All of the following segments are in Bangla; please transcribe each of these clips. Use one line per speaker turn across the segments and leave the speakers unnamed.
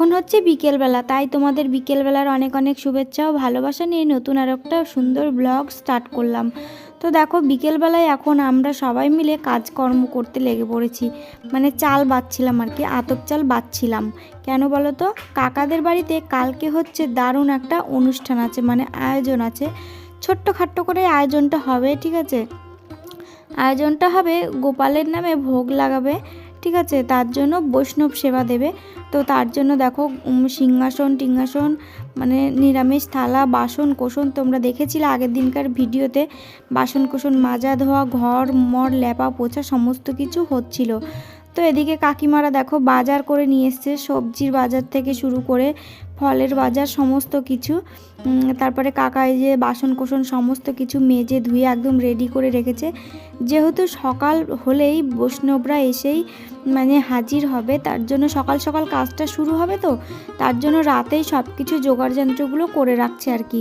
এখন হচ্ছে বিকেলবেলা, তাই তোমাদের বিকেলবেলার অনেক অনেক শুভেচ্ছা ও ভালোবাসা নিয়ে নতুন আর একটা সুন্দর ব্লগ স্টার্ট করলাম। তো দেখো, বিকেলবেলায় এখন আমরা সবাই মিলে কাজকর্ম করতে লেগে পড়েছি। মানে চাল বাচ্ছিলাম আর কি, আতপ চাল বাচ্ছিলাম। কেন বলো তো? কাকাদের বাড়িতে কালকে হচ্ছে দারুণ একটা অনুষ্ঠান আছে মানে আয়োজন আছে। ছোট্ট খাট্ট করে আয়োজনটা হবে, ঠিক আছে? আয়োজনটা হবে গোপালের নামে ভোগ লাগাবে। ঠিক আছে, তার জন্য বৈষ্ণব সেবা দেবে। তো তার জন্য দেখো সিংহাসন, টিংহাসন মানে নিরামিষ থালা, বাসন, কোষণ তোমরা দেখেছিলে আগের দিনকার ভিডিওতে? বাসন, কোষণ, মাজা, ধোয়া, ঘর, মর, লেপা, পোছা সমস্ত কিছু হচ্ছিল। তো এদিকে কাকিমারা দেখো, বাজার করে নিয়ে এসছে, সবজির বাজার থেকে শুরু করে ফলের বাজার সমস্ত কিছু তারপরে কাকা এই যে বাসন কোসন সমস্ত কিছু মেজে ধুয়ে একদম রেডি করে রেখেছে। যেহেতু সকাল হলেই বৈষ্ণবরা এসেই মানে হাজির হবে, তার জন্য সকাল সকাল কাজটা শুরু হবে তো, তার জন্য রাতেই সব কিছু জোগাড় যন্ত্রগুলো করে রাখছে আর কি।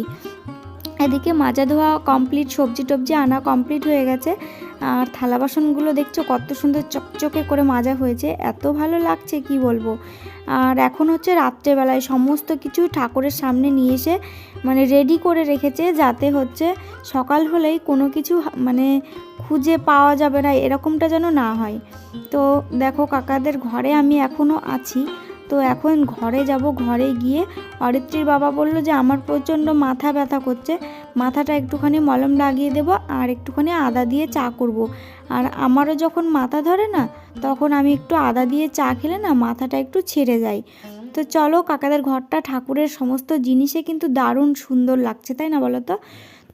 এদিকে মাজা ধোয়া কমপ্লিট সবজি টবজি আনা কমপ্লিট হয়ে গেছে। আর থালা বাসনগুলো দেখছ কত সুন্দর চকচকে করে মাজা হয়েছে, এত ভালো লাগছে কি বলব? আর এখন হচ্ছে রাত্রেবেলায় সমস্ত কিছু ঠাকুরের সামনে নিয়ে এসে মানে রেডি করে রেখেছে যাতে হচ্ছে সকাল হলেই কোনো কিছু মানে খুঁজে পাওয়া যাবে না, এরকমটা যেন না হয়। তো দেখো কাকাদের ঘরে আমি এখনও আছি। তো এখন ঘরে যাব, ঘরে গিয়ে অরিত্রীর বাবা বলল যে আমার প্রচণ্ড মাথা ব্যথা করছে। মাথাটা একটুখানি মলম লাগিয়ে দেবো আর একটুখানি আদা দিয়ে চা করব। আর আমারও যখন মাথা ধরে না, তখন আমি একটু আদা দিয়ে চা খেলে না মাথাটা একটু ছেড়ে যায়। তো চলো কাকাদের ঘরটা ঠাকুরের সমস্ত জিনিসে কিন্তু দারুণ সুন্দর লাগছে, তাই না বলো তো?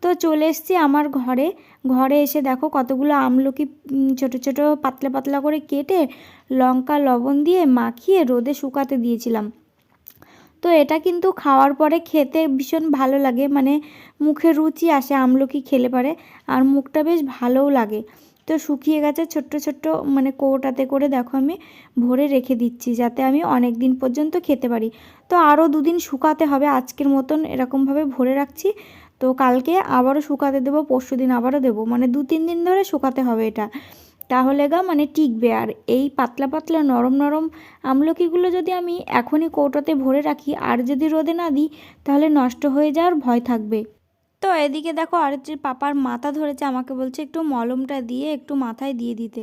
তো চলে এসছি আমার ঘরে। ঘরে এসে দেখো কতগুলো আমলকি ছোট ছোট পাতলা পাতলা করে কেটে লঙ্কা, লবণ দিয়ে মাখিয়ে রোদে শুকাতে দিয়েছিলাম। তো এটা কিন্তু খাওয়ার পরে খেতে ভীষণ ভালো লাগে মানে মুখে রুচি আসে আমলকি খেলে পারে, আর মুখটা বেশ ভালোও লাগে। তো শুকিয়ে গেছে ছোট্ট ছোট্ট মানে কৌটাতে করে দেখো আমি ভরে রেখে দিচ্ছি যাতে আমি অনেক দিন পর্যন্ত খেতে পারি। তো আরও দুদিন শুকাতে হবে, আজকের মতন এরকমভাবে ভরে রাখছি। তো কালকে আবারও শুকাতে দেবো, পরশু দিন আবারও দেবো মানে দু তিন দিন ধরে শুকাতে হবে এটা। তাহলে গা মানে টিকবে আর এই পাতলা পাতলা নরম নরম আমলকিগুলো যদি আমি এখনই কৌটোতে ভরে রাখি, আর যদি রোদে না দিই, তাহলে নষ্ট হয়ে যাওয়ার ভয় থাকবে। তো এদিকে দেখো আরিত্রির পাপার মাথা ধরেছে, আমাকে বলছে একটু মলমটা দিয়ে একটু মাথায় দিয়ে দিতে।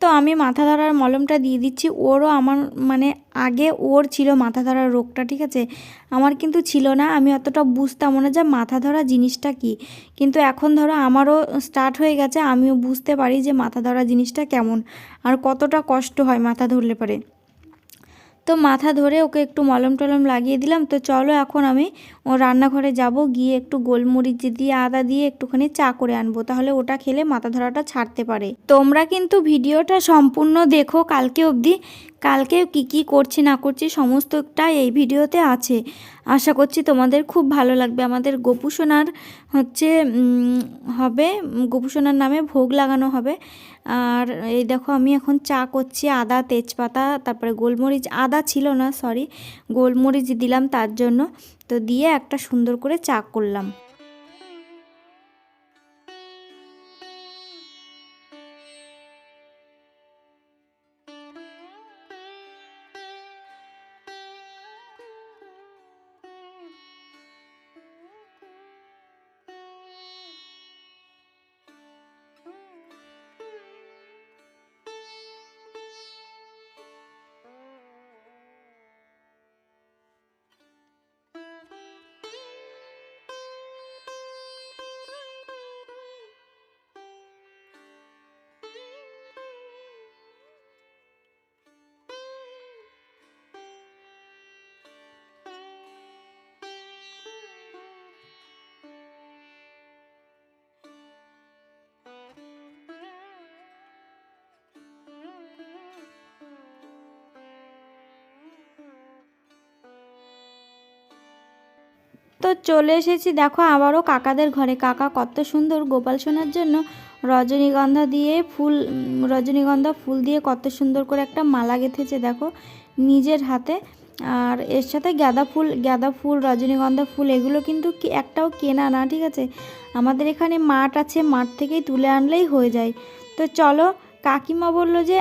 তো আমি মাথা ধরার মলমটা দিয়ে দিচ্ছি। ওরও আমার মানে আগে ওর ছিল মাথা ধরার রোগটা, ঠিক আছে? আমার কিন্তু ছিল না, আমি অতটা বুঝতাম না যে মাথা ধরা জিনিসটা কি। কিন্তু এখন ধরো আমারও স্টার্ট হয়ে গেছে, আমিও বুঝতে পারি যে মাথা ধরা জিনিসটা কেমন, আর কতটা কষ্ট হয় মাথা ধরলে পরে। তো মাথা ধরে ওকে একটু মলম টলম লাগিয়ে দিলাম। তো চলো এখন আমি ও রান্নাঘরে যাব, গিয়ে একটু গোলমরিচ দিয়ে, আদা দিয়ে একটুখানি চা করে আনব। তাহলে ওটা খেলে মাথা ধরাটা ছাড়তে পারে। তোমরা কিন্তু ভিডিওটা সম্পূর্ণ দেখো কালকে অবধি। কালকে কি কি করছি, না করছি সমস্তটা এই ভিডিওতে আছে। আশা করছি তোমাদের খুব ভালো লাগবে। আমাদের গোপুসোনার হচ্ছে হবে, গোপুসোনার নামে ভোগ লাগানো হবে। আর এই দেখো আমি এখন চা করছি, আদা, তেজপাতা, তারপরে গোলমরিচ, আদা ছিল না সরি গোলমরিচ দিলাম তার জন্য। তো দিয়ে একটা সুন্দর করে চা করলাম। তো চলে এসেছি, দেখো আবারও কাকাদের ঘরে। কাকা কত সুন্দর গোপাল সোনার জন্য রজনীগন্ধা দিয়ে ফুল রজনীগন্ধা ফুল দিয়ে কত সুন্দর করে একটা মালা গেঁথেছে, দেখো নিজের হাতে। আর এর সাথে গাঁদা ফুল গাঁদা ফুল, রজনীগন্ধা ফুল, এগুলো কিন্তু একটাও কেনা না, ঠিক আছে? আমাদের এখানে মাঠ আছে, মাঠ থেকেই তুলে আনলেই হয়ে যায়। তো চলো কাকিমা বলল যে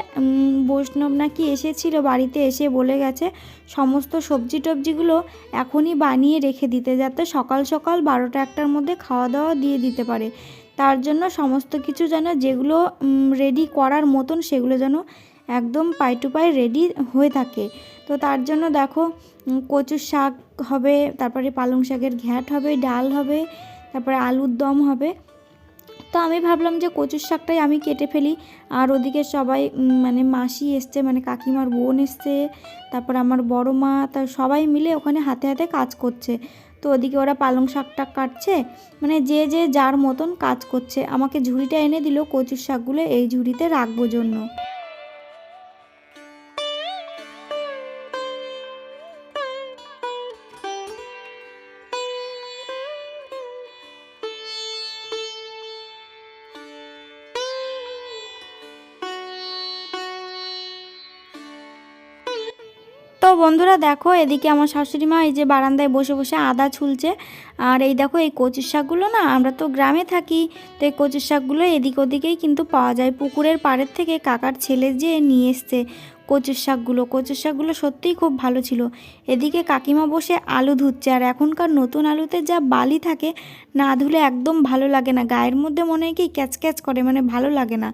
বৈষ্ণব নাকি এসেছিল বাড়িতে এসে বলে গেছে, সমস্ত সবজি টবজিগুলো এখনই বানিয়ে রেখে দিতে যাতে সকাল সকাল বারোটা একটার মধ্যে খাওয়া দাওয়া দিয়ে দিতে পারে। তার জন্য সমস্ত কিছু যেন যেগুলো রেডি করার মতন সেগুলো যেন একদম পাই টু পাই রেডি হয়ে থাকে। তো তার জন্য দেখো কচুর শাক হবে, তারপরে পালং শাকের ঘ্যাট হবে, ডাল হবে, তারপরে আলুর দম হবে। তো আমি ভাবলাম যে কচুর শাকটাই আমি কেটে ফেলি। আর ওদিকে সবাই মানে মাসি এসছে মানে কাকিমার বোন এসছে, তারপর আমার বড় মা তার সবাই মিলে ওখানে হাতে হাতে কাজ করছে। তো ওদিকে ওরা পালং শাকটা কাটছে মানে যে যে যার মতন কাজ করছে। আমাকে ঝুড়িটা এনে দিল কচুর শাকগুলো, এই ঝুড়িতে রাখব জন্য। বন্ধুরা দেখো, এদিকে আমার শাশুড়ি মা এই যে বারান্দায় বসে বসে আদা ছুলছে। আর এই দেখো, এই কচুর শাকগুলো না, আমরা তো গ্রামে থাকি, তো এই কচুর শাকগুলো এদিক ওদিকেই কিন্তু পাওয়া যায়। পুকুরের পাড়ের থেকে কাকার ছেলে যে নিয়ে এসছে কচুর শাকগুলো কচুর শাকগুলো সত্যিই খুব ভালো ছিল। এদিকে কাকিমা বসে আলু ধুচ্ছে, আর এখনকার নতুন আলুতে যা বালি থাকে, না ধুলে একদম ভালো লাগে না। গায়ের মধ্যে মনে হয় কি ক্যাচ ক্যাচ করে মানে ভালো লাগে না।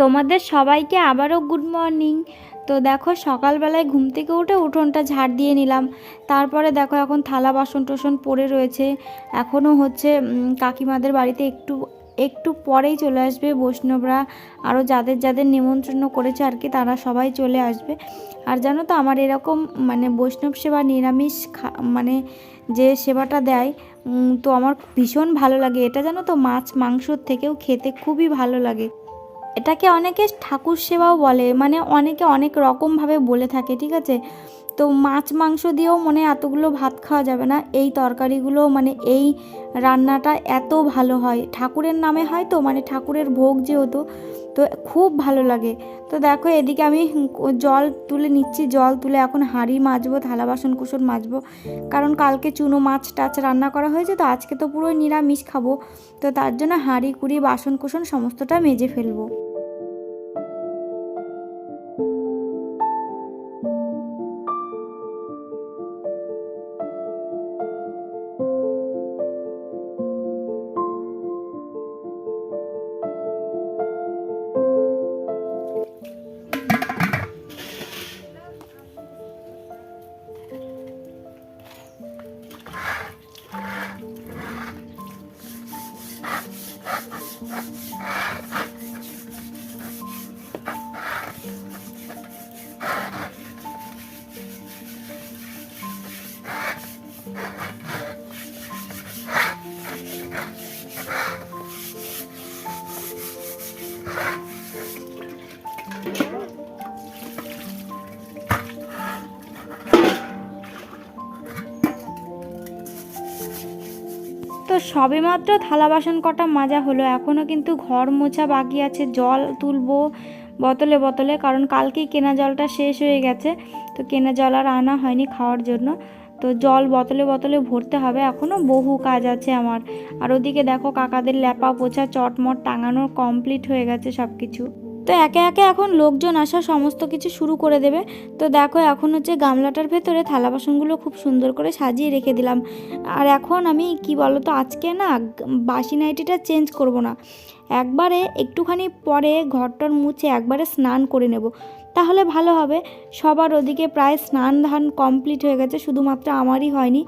তোমাদের সবাইকে আবারও গুড মর্নিং তো দেখো সকালবেলায় ঘুম থেকে উঠে উঠোনটা ঝাড় দিয়ে নিলাম। তারপরে দেখো এখন থালা বাসন টোসন পড়ে রয়েছে। এখনও হচ্ছে কাকিমাদের বাড়িতে একটু একটু পরেই চলে আসবে বৈষ্ণবরা। আরও যাদের যাদের নিমন্ত্রণ করেছে আর কি, তারা সবাই চলে আসবে। আর জানো তো আমার এরকম মানে বৈষ্ণব সেবা, নিরামিষ মানে যে সেবাটা দেয় তো আমার ভীষণ ভালো লাগে। এটা জানো তো মাছ মাংসর থেকেও খেতে খুবই ভালো লাগে। এটাকে অনেকে ঠাকুর সেবাও বলে মানে অনেকে অনেক রকমভাবে বলে থাকে ঠিক আছে? তো মাছ, মাংস দিয়েও মনে এতগুলো ভাত খাওয়া যাবে না। এই তরকারিগুলো মানে এই রান্নাটা এত ভালো হয়। ঠাকুরের নামে হয় তো মানে ঠাকুরের ভোগ যেহেতু, তো খুব ভালো লাগে। তো দেখো এদিকে আমি জল তুলে নিচ্ছি, জল তুলে এখন হাঁড়ি মাজবো, থালা বাসন কুসন মাজবো। কারণ কালকে চুনো মাছ টাছ রান্না করা হয়েছে, তো আজকে তো পুরোই নিরামিষ খাব। তো তার জন্য হাঁড়ি, কুড়ি, বাসন কুসন সমস্তটা মেজে ফেলব। Ah! সবেমাত্র থালা বাসন কটা মাজা হলো এখনও কিন্তু ঘর মোছা বাকি আছে, জল তুলবো বোতলে বোতলে, কারণ কালকেই কেনা জলটা শেষ হয়ে গেছে, তো কেনা জল আর আনা হয়নি খাওয়ার জন্য, তো জল বোতলে বোতলে ভরতে হবে এখনও বহু কাজ আছে আমার। আর ওদিকে দেখো কাকাদের ল্যাপা পোছা চটমট টাঙানো কমপ্লিট হয়ে গেছে সব কিছু তো একে একে এখন লোকজন আসা সমস্ত কিছু শুরু করে দেবে। তো দেখো এখন হচ্ছে গামলাটার ভেতরে থালা বাসনগুলো খুব সুন্দর করে সাজিয়ে রেখে দিলাম। আর এখন আমি কি বলতো, আজকে না বাসি নাইটিটা চেঞ্জ করব না। একবারে একটুখানি পরে ঘরটর মুছে একবারে স্নান করে নেব। তাহলে ভালো হবে। সবার ওদিকে প্রায় স্নান ধান কমপ্লিট হয়ে গেছে, শুধুমাত্র আমারই হয়নি।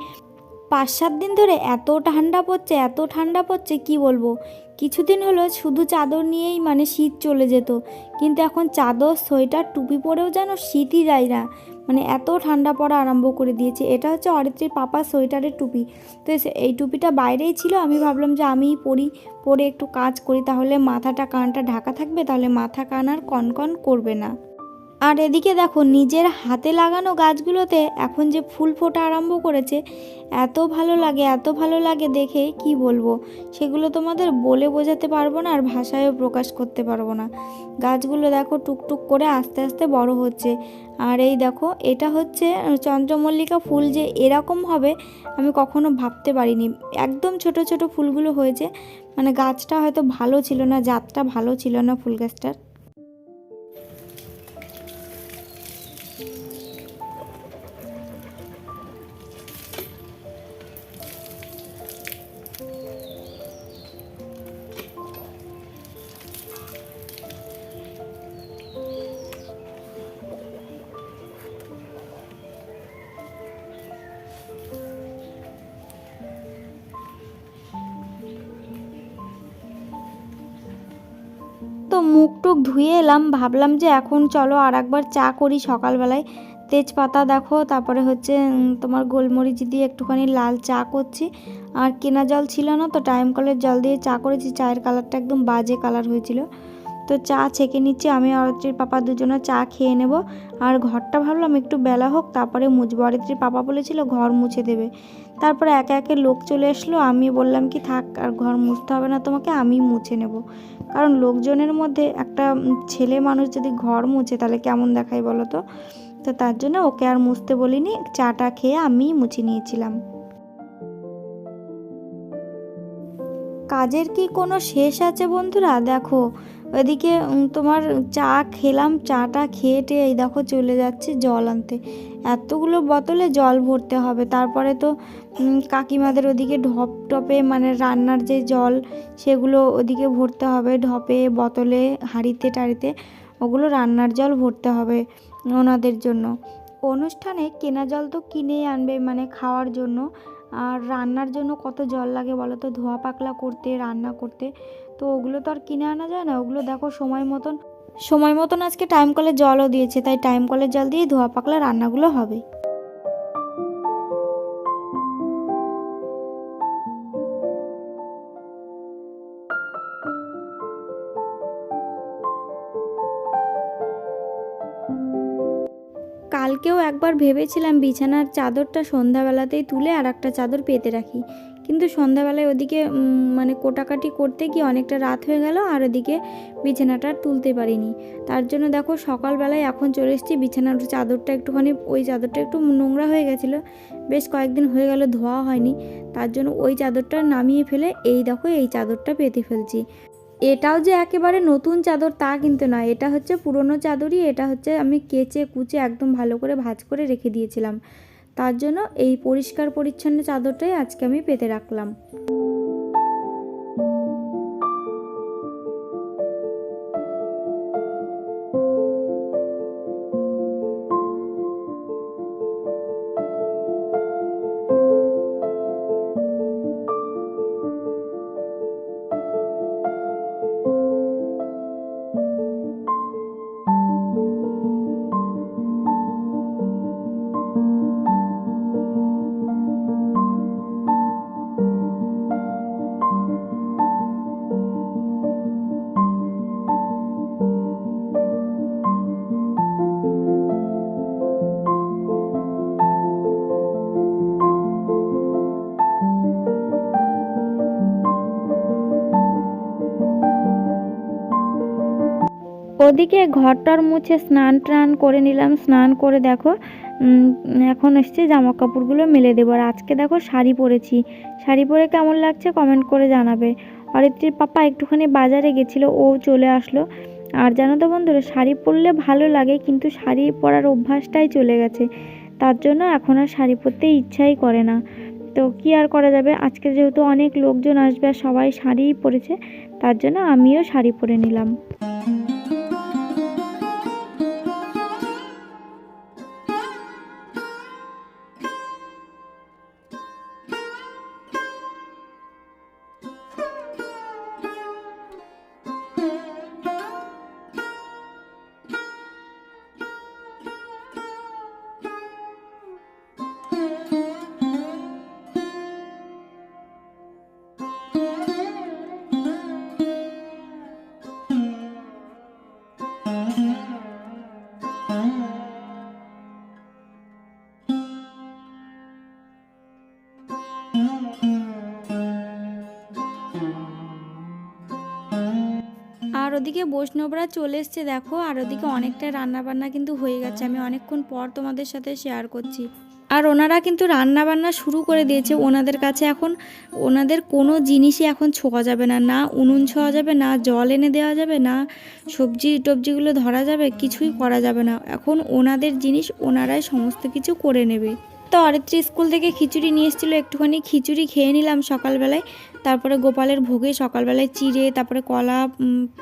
পাঁচ সাত দিন ধরে এত ঠান্ডা পড়ছে, এত ঠান্ডা পড়ছে, কি বলব? কিছুদিন হলো শুধু চাদর নিয়েই মানে শীত চলে যেত, কিন্তু এখন চাদর, সোয়েটার, টুপি পরেও যেন শীতই যায় না। মানে এত ঠান্ডা পড়া আরম্ভ করে দিয়েছে। এটা হচ্ছে অরিত্রীর পাপা সোয়েটারের টুপি। তো এই টুপিটা বাইরেই ছিল। আমি ভাবলাম যে আমিই পরি, পরে একটু কাজ করি। তাহলে মাথাটা, কানটা ঢাকা থাকবে। তাহলে মাথা কান আর কনকন করবে না। আর এদিকে দেখো, নিজের হাতে লাগানো গাছগুলোতে এখন যে ফুল ফোটা আরম্ভ করেছে, এত ভালো লাগে, এত ভালো লাগে দেখে, কি বলব? সেগুলো তোমাদের বলে বোঝাতে পারব না আর ভাষায়ও প্রকাশ করতে পারব না। গাছগুলো দেখো, টুকটুক করে আস্তে আস্তে বড় হচ্ছে। আর এই দেখো, এটা হচ্ছে চন্দ্রমল্লিকা ফুল যে এরকম হবে, আমি কখনো ভাবতে পারিনি। একদম ছোট ছোট ফুলগুলো হয়েছে মানে গাছটা হয়তো ভালো ছিল না, জাতটা ভালো ছিল না ফুল গাছটার। এলাম ভাবলাম যে এখন চলো আর একবার চা করি সকালবেলায়। তেজপাতা দেখো, তারপরে হচ্ছে তোমার গোলমরিচ দিয়ে একটুখানি লাল চা করছি। আর কেনা জল ছিল না তো টাইম কলের জল দিয়ে চা করেছি। চায়ের কালারটা একদম বাজে কালার হয়েছিল। তো চা ছেঁকে নিচ্ছি, আমি অরিত্রীর পাপা দুজনে চা খেয়ে নেব। আর ঘরটা ভাবলাম একটু বেলা হোক, তারপরে মুছবো। অরিত্রীর পাপা বলেছিল ঘর মুছে দেবে। তারপরে একে একে লোক চলে আসলো, আমি বললাম কি, থাক, আর ঘর মুছতে হবে না তোমাকে, আমি মুছে নেব। কারণ লোকজনের মধ্যে একটা ছেলে মানুষ যদি ঘর মুছে, তাহলে কেমন দেখায় বলো তো? তো তার জন্য ওকে আর মুছতে বলিনি, চাটা খেয়ে আমিই মুছে নিয়েছিলাম। কাজের কি কোনো শেষ আছে বন্ধুরা? দেখো ওইদিকে উম, তোমার চা খেলাম চাটা খেয়ে টেয়ে এই দেখো চলে যাচ্ছে জল আনতে। এতগুলো বোতলে জল ভরতে হবে। তারপরে তো কাকিমাদের ওদিকে ঢপ টপে মানে রান্নার যে জল সেগুলো ওদিকে ভরতে হবে। ঢপে বোতলে হাঁড়িতে টাড়িতে ওগুলো রান্নার জল ভরতে হবে ওনাদের জন্য। অনুষ্ঠানে কেনা জল তো কিনেই আনবে মানে খাওয়ার জন্য। আর রান্নার জন্য কত জল লাগে বলো তো? ধোয়া পাকলা করতে রান্না করতে। তো ওগুলো তো আর কিনে আনা যায় না। ওগুলো দেখো সময় মতন সময় মতন আজকে টাইম কলের জলও দিয়েছে, তাই টাইম কলের জল দিয়ে ধোয়া পাকলা রান্নাগুলো হবে। কালকেও একবার ভেবেছিলাম বিছানার চাদরটা সন্ধ্যাবেলাতেই তুলে আর একটা চাদর পেতে রাখি। কিন্তু সন্ধ্যাবেলায় ওদিকে মানে কোটাকাটি করতে গিয়ে অনেকটা রাত হয়ে গেল আর ওদিকে বিছানাটা তুলতে পারিনি। তার জন্য দেখো সকালবেলায় এখন চলে এসেছি, বিছানার চাদরটা একটুখানি, ওই চাদরটা একটু নোংরা হয়ে গেছিল। বেশ কয়েকদিন হয়ে গেল ধোয়া হয়নি। তার জন্য ওই চাদরটা নামিয়ে ফেলে এই দেখো এই চাদরটা পেতে ফেলছি। এটাও যে একেবারে নতুন চাদর তা কিন্তু না এটা হচ্ছে পুরনো চাদরই, এটা হচ্ছে আমি কেচে কুচে একদম ভালো করে ভাজ করে রেখে দিয়েছিলাম। তার জন্য এই পরিষ্কার পরিচ্ছন্ন চাদরটাই আজকে আমি পেতে রাখলাম। ওদিকে ঘরটার মুছে স্নান টান করে নিলাম। স্নান করে দেখো এখন এসছে জামা কাপড়গুলো মেলে দেবো। আর আজকে দেখো শাড়ি পরেছি। শাড়ি পরে কেমন লাগছে কমেন্ট করে জানাবে। অরিত্রীর পাপা একটুখানি বাজারে গেছিল, ও চলে আসলো। আর জানো তো বন্ধুরা, শাড়ি পরলে ভালো লাগে, কিন্তু শাড়ি পরার অভ্যাসটাই চলে গেছে। তার জন্য এখন আর শাড়ি পরতে ইচ্ছাই করে না। তো কি আর করা যাবে? আজকে যেহেতু অনেক লোকজন আসবে আর সবাই শাড়িই পরেছে, তার জন্য আমিও শাড়ি পরে নিলাম। ওদিকে বৈষ্ণবরা চলে এসছে, দেখো। আর ওদিকে অনেকটা রান্না বান্না কিন্তু হয়ে গেছে। আমি অনেকক্ষণ পর তোমাদের সাথে শেয়ার করছি। আর ওনারা কিন্তু রান্না বান্না শুরু করে দিয়েছে ওনাদের কাছে এখন। ওনাদের কোনো জিনিসই এখন ছোঁয়া যাবে না। না উনুন ছোঁয়া যাবে, না জল এনে দেওয়া যাবে, না সবজি টবজিগুলো ধরা যাবে, কিছুই করা যাবে না। এখন ওনাদের জিনিস ওনারাই সমস্ত কিছু করে নেবে। তো অরিত্রী স্কুল থেকে খিচুড়ি নিয়ে এসেছিল, একটুখানি খিচুড়ি খেয়ে নিলাম সকালবেলায়। তারপরে গোপালের ভোগে সকালবেলায় চিড়ে, তারপরে কলা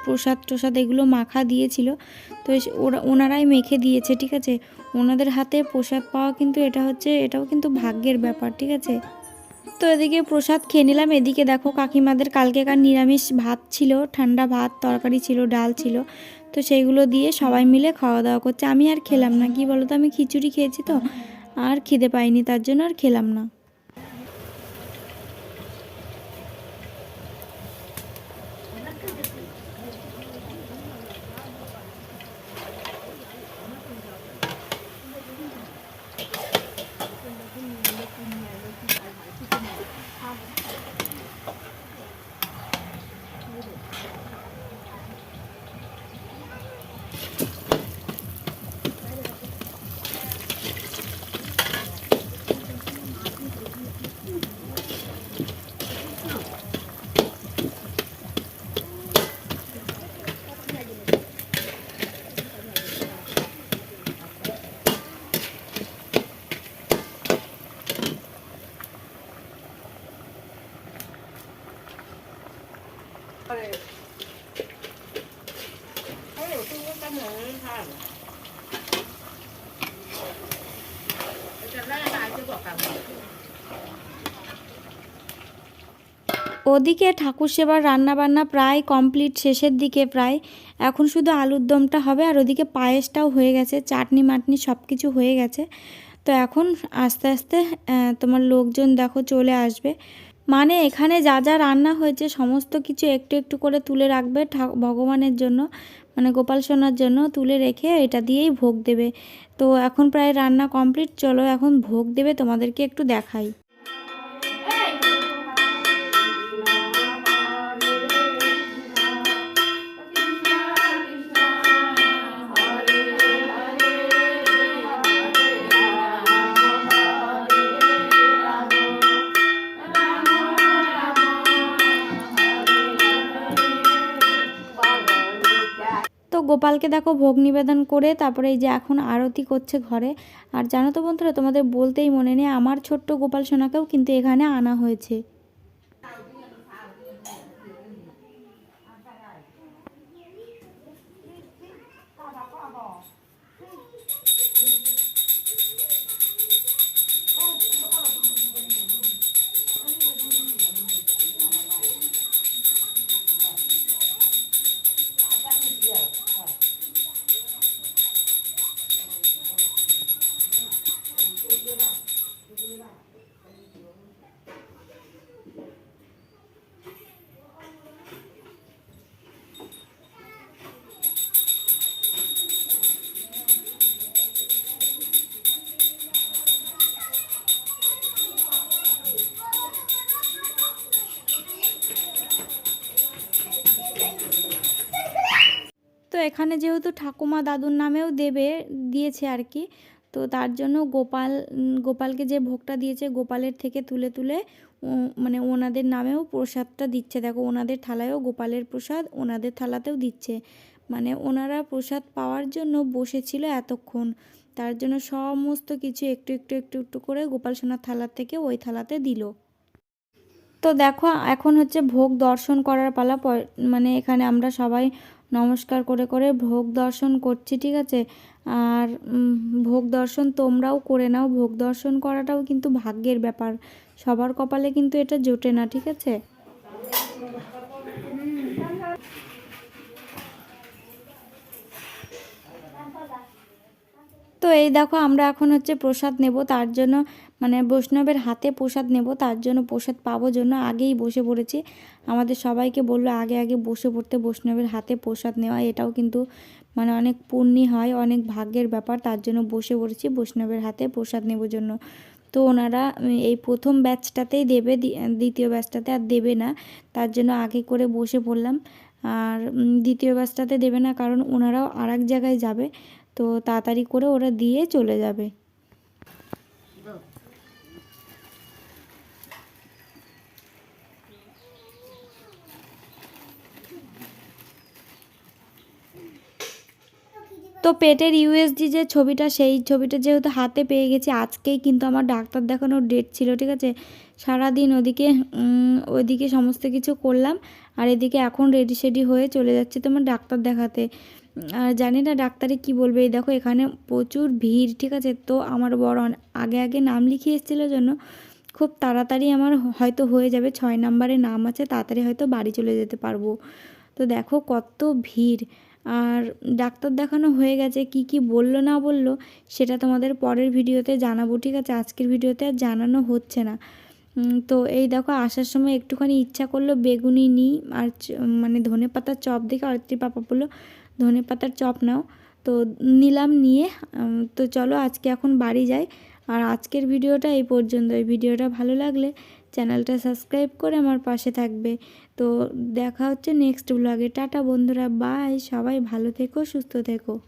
প্রসাদ টসাদ এগুলো মাখা দিয়েছিল। তো ওরা, ওনারাই মেখে দিয়েছে, ঠিক আছে? ওনাদের হাতে প্রসাদ পাওয়া কিন্তু এটা হচ্ছে, এটাও কিন্তু ভাগ্যের ব্যাপার, ঠিক আছে? তো এদিকে প্রসাদ খেয়ে নিলাম। এদিকে দেখো কাকিমাদের কালকেকার নিরামিষ ভাত ছিল, ঠান্ডা ভাত, তরকারি ছিল, ডাল ছিল। তো সেইগুলো দিয়ে সবাই মিলে খাওয়া দাওয়া করছে। আমি আর খেলাম না, কি বলো তো আমি খিচুড়ি খেয়েছি তো, আর খিদে পাইনি, তার জন্য আর খেলাম না। ওদিকে ঠাকুর সেবার রান্নাবান্না প্রায় কমপ্লিট শেষের দিকে প্রায়। এখন শুধু আলুর দমটা হবে আর ওদিকে পায়েসটাও হয়ে গেছে, চাটনি মাটনি সব কিছু হয়ে গেছে। তো এখন আস্তে আস্তে তোমার লোকজন দেখো চলে আসবে। মানে এখানে যা যা রান্না হয়েছে সমস্ত কিছু একটু একটু করে তুলে রাখবে ভগবানের জন্য মানে গোপাল সোনার জন্য তুলে রেখে এটা দিয়েই ভোগ দেবে। তো এখন প্রায় রান্না কমপ্লিট, চলো এখন ভোগ দেবে তোমাদেরকে একটু দেখাই। গোপালকে দেখো ভোগ নিবেদন করে তারপরে এই যে এখন আরতি করছে ঘরে। আর জানো তো বন্ধুরা, তোমাদের বলতেই মনে নেই, আমার ছোট্ট গোপাল সোনাকেও কিন্তু এখানে আনা হয়েছে। এখানে যেহেতু ঠাকুমা দাদুর নামেও দেবে, দিয়েছে আর কি। তো তার জন্য গোপাল, গোপালকে যে ভোগটা দিয়েছে, গোপালের থেকে তুলে তুলে মানে ওনাদের নামেও প্রসাদটা দিচ্ছে। দেখো, ওনাদের থালায়ও গোপালের প্রসাদ, ওনাদের থালাতেও দিচ্ছে। মানে ওনারা প্রসাদ পাওয়ার জন্য বসেছিল এতক্ষণ। তার জন্য সমস্ত কিছু একটু একটু একটু একটু করে গোপাল সোনার থালার থেকে ওই থালাতে দিল। তো দেখো, এখন হচ্ছে ভোগ দর্শন করার পালা মানে এখানে আমরা সবাই নমস্কার করে করে ভোগ দর্শন করছি, ঠিক আছে? আর ভোগ দর্শন তোমরাও করে নাও। ভোগ দর্শন করাটাও কিন্তু ভাগ্যের ব্যাপার। সবার কপালে কিন্তু এটা জোটে না, ঠিক আছে? তো এই দেখো, আমরা এখন হচ্ছে প্রসাদ নেব। তার জন্য মানে বৈষ্ণবের হাতে প্রসাদ নেব, তার জন্য প্রসাদ পাবো জন্য আগেই বসে পড়েছি। আমাদের সবাইকে বলল আগে আগে বসে পড়তে বৈষ্ণবের হাতে প্রসাদ নেওয়া, এটাও কিন্তু মানে অনেক পুণ্যি হয়, অনেক ভাগ্যের ব্যাপার, তার জন্য বসে পড়েছি, বৈষ্ণবের হাতে প্রসাদ নেব জন্য। তো ওনারা এই প্রথম ব্যাচটাতেই দেবে দ্বি- দ্বিতীয় ব্যাচটাতে আর দেবে না, তার জন্য আগে করে বসে পড়লাম। আর দ্বিতীয় ব্যাচটাতে দেবে না, কারণ ওনারাও আর জায়গায় যাবে, তো তাড়াতাড়ি করে ওরা দিয়ে চলে যাবে। তো পেটের ইউএসজি যে ছবিটা সেই ছবিটা যেহেতু হাতে পেয়ে গেছি আজকেই কিন্তু আমার ডাক্তার দেখানোর ডেট ছিল ঠিক আছে? সারাদিন ওদিকে উম, ওইদিকে সমস্ত কিছু করলাম আর এদিকে এখন রেডি সেডি হয়ে চলে যাচ্ছে তোমার ডাক্তার দেখাতে। আর জানি না ডাক্তারে কি বলবে এই দেখো এখানে প্রচুর ভিড় ঠিক আছে? তো আমার বড় আগে আগে নাম লিখিয়ে এসেছিল জন্য খুব তাড়াতাড়ি আমার হয়তো হয়ে যাবে ছয় নাম্বারে নাম আছে তাড়াতাড়ি হয়তো বাড়ি চলে যেতে পারব। তো দেখো কত ভিড়। আর ডাক্তার দেখানো হয়ে গেছে, কি কি বলল না বলল, সেটা তোমাদের পরের ভিডিওতে জানাব, ঠিক আছে? আজকের ভিডিওতে আর জানানো হচ্ছে না। তো এই দেখো, আসার সময় একটুখানি ইচ্ছা করল বেগুনি নিই, আর মানে ধনে পাতার চপ দেখে অর্ত্রি পাপা বলল, ধনে পাতার চপ নাও। তো নিলাম নিয়ে তো চলো আজকে এখন বাড়ি যাই। আর আজকের ভিডিওটা এই পর্যন্ত এই ভিডিওটা ভালো লাগলে চ্যানেলটা সাবস্ক্রাইব করে আমার পাশে থাকবে। তো দেখা হচ্ছে নেক্সট ব্লগে। টাটা বন্ধুরা, বাই। সবাই ভালো থেকো, সুস্থ থেকো।